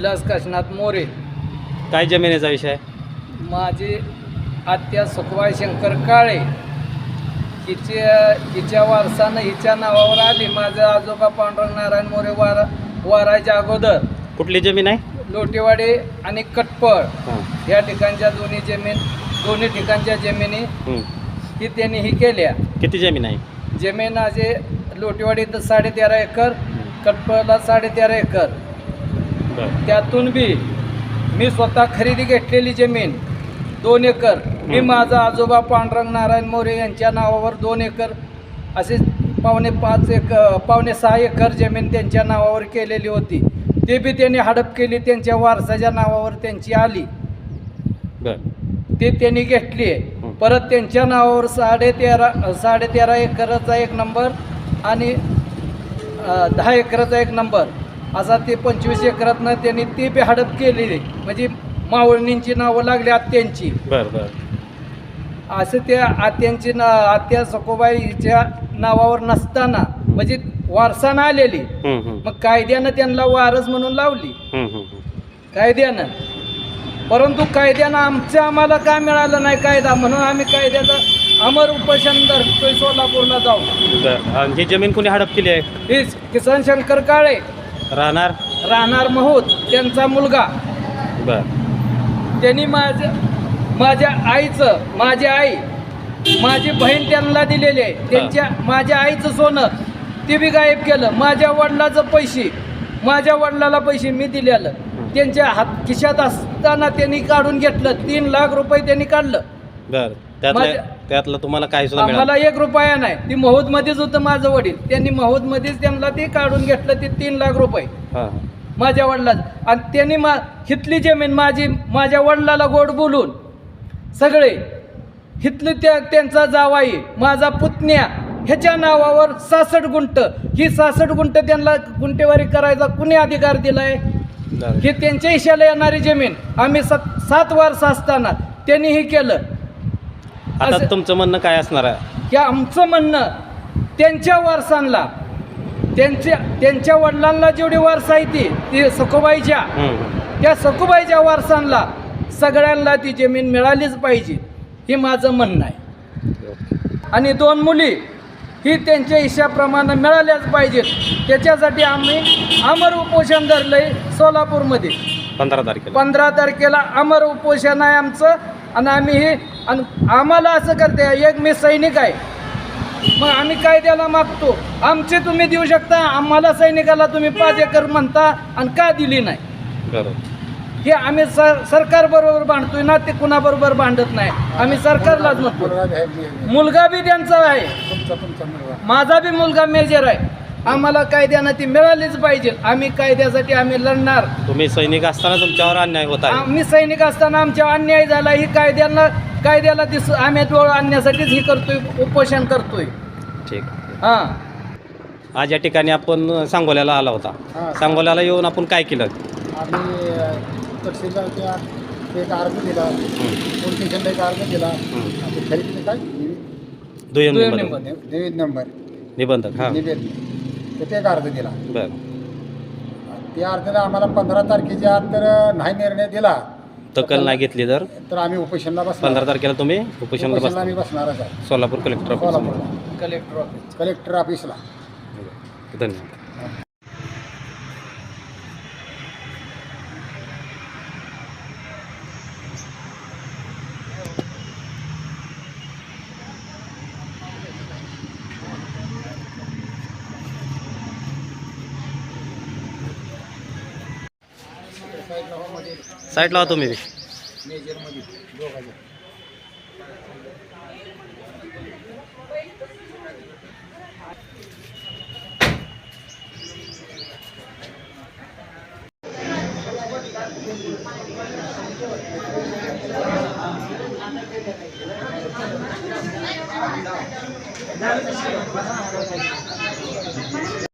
विलास काशीनाथ मोरे. काय जमिनीचा विषय? माझी आत्या सुखबाई शंकर काळे. हिच्या हिच्या वारसानं हिच्या नावावर आली. माझं आजोबा पांडुरंग नारायण मोरे वारा वारायच्या अगोदर. कुठली जमीन आहे? लोटेवाडी आणि कटपळ. या ठिकाणच्या दोन्ही जमीन दोन्ही ठिकाणच्या जमिनी हं. ही त्यांनी ही केल्या. किती जमीन आहे? जमीन असे लोटेवाडीत साडेतेरा एकर कटपळला साडेतेरा एकर. त्यातून बी मी स्वतः खरेदी घेतलेली जमीन दोन एकर. मी. माझा आजोबा पांडुरंग नारायण मोरे यांच्या नावावर दोन एकर असे पावणे पाच एक पावणे सहा एकर जमीन त्यांच्या नावावर केलेली होती. ते बी त्यांनी हडप केली त्यांच्या वारसाच्या नावावर त्यांची आली. ते त्यांनी घेतली. आहे. परत त्यांच्या नावावर साडेतेरा साडेतेरा एकराचा एक नंबर आणि दहा एकराचा एक नंबर. असा ते पंचवीस एकरातनं त्यांनी ते बी हडप केलेली. म्हणजे मावळणींची नावं लागली आत्यांची. बरं बरं. असं त्या आत्यांची ना आत्या सकोबाईच्या नावावर नसताना म्हणजे वारसानं आलेली. मग कायद्यानं त्यांना वारस म्हणून लावली. कायद्यानं. परंतु कायद्यानं आमचं आम्हाला काय मिळालं नाही कायदा? म्हणून आम्ही कायद्याचं अमर उपोषण धरतोय सोलापूरला जाऊ बरं. आणि ही जमीन कोणी हडप केली आहे? हीच किसन शंकर काळे. राहणार? राहणार महूत त्यांचा मुलगा. बरं. त्यांनी माझ्या माझ्या आईचं माझी आई माझी बहीण त्यांना दिलेली. आहे त्यांच्या माझ्या आईचं सोनं ते बी गायब केलं. माझ्या वडिलाचं पैसे माझ्या वडिलाला पैसे मी दिलेलं. त्यांच्या हात खिशात असताना त्यांनी काढून घेतलं. तीन लाख रुपये त्यांनी काढलं. बरं. माझ्या- त्यातलं तुम्हाला काय सुद्धा आम्हाला मिळालं एक रुपया नाही. ती महोदमध्येच होतं माझं वडील. त्यांनी महोदमध्येच त्यांना ते काढून घेतलं ते तीन लाख रुपये. हां. माझ्या वडिलात आणि त्यांनी मा हितली जमीन माझी माझ्या वडिलाला गोड बोलून सगळे हितली त्या त्यांचा जावाई माझा पुतण्या ह्याच्या नावावर सासष्ट गुंट. ही सासष्ट गुंट त्यांना गुंटेवारी करायचा कुणी अधिकार दिलाय? बरं ही त्यांच्या इशाला येणारी जमीन. आम्ही सात सात वर्ष असताना त्यांनी हे केलं. आता असं- तुमचं म्हणणं काय असणार आहे? की आमचं म्हणणं त्यांच्या वारसांना त्यांच्या त्यांच्या वडिलांना जेवढी वारसा आहे ती ती सखुबाईच्या. त्या सखुबाईच्या वारसांना सगळ्यांना ती जमीन मिळालीच पाहिजे हे माझं म्हणणं आहे. आणि दोन मुली ही त्यांच्या हिशाप्रमाणे मिळाल्याच पाहिजेत. त्याच्यासाठी आम्ही अमर उपोषण धरलंय सोलापूरमध्ये. पंधरा तारखेला. पंधरा तारखेला अमर उपोषण आहे आमचं. आणि आम्ही हे आणि आम्हाला असं करते एक मी सैनिक आहे. मग आम्ही कायद्याला मागतो. आमचे तुम्ही देऊ शकता आम्हाला सैनिकाला तुम्ही पाच एकर म्हणता आणि का दिली नाही? बरोबर. हे आम्ही सर सरकारबरोबर भांडतोय ना ते कुणाबरोबर भांडत नाही. आम्ही सरकारलाच म्हणतो. मुलगा बी त्यांचा आहे. माझा बी मुलगा मेजर आहे. आम्हाला कायद्यानं ती मिळालीच पाहिजे. आम्ही कायद्यासाठी आम्ही लढणार. तुम्ही सैनिक असताना तुमच्यावर अन्याय होत आहे. आम्ही सैनिक असताना आमच्या अन्याय झाला ही कायद्याला कायद्याला दिस आम्ही डोळ आणण्यासाठीच ही करतोय उपोषण करतोय. ठीक. हां. आज या ठिकाणी आपण सांगोल्याला आला होता. हां. सांगोल्याला येऊन आपण काय केलं? आम्ही तहसीलदारच्या एक अर्ज दिला. पोलीस स्टेशनला एक अर्ज दिला. हं. काय? दुय्यम निबंधक. निवेद नंबर. निबंधक हां. निवेदन तर ते एक अर्ज दिला बरं. त्या अर्जाला आम्हाला पंधरा तारखेच्या आत तर नाही निर्णय दिला. दखल नाही घेतली तर? तर आम्ही उपोषणला बसणार. पंधरा तारखेला तुम्ही उपोषणाला उपोषणला आम्ही बसता बसणारच आहे. सोलापूर कलेक्टर ऑफिस सोलापूरला. Collector office. कलेक्टर ऑफिसला. धन्यवाद. साईट लावा तुम्ही?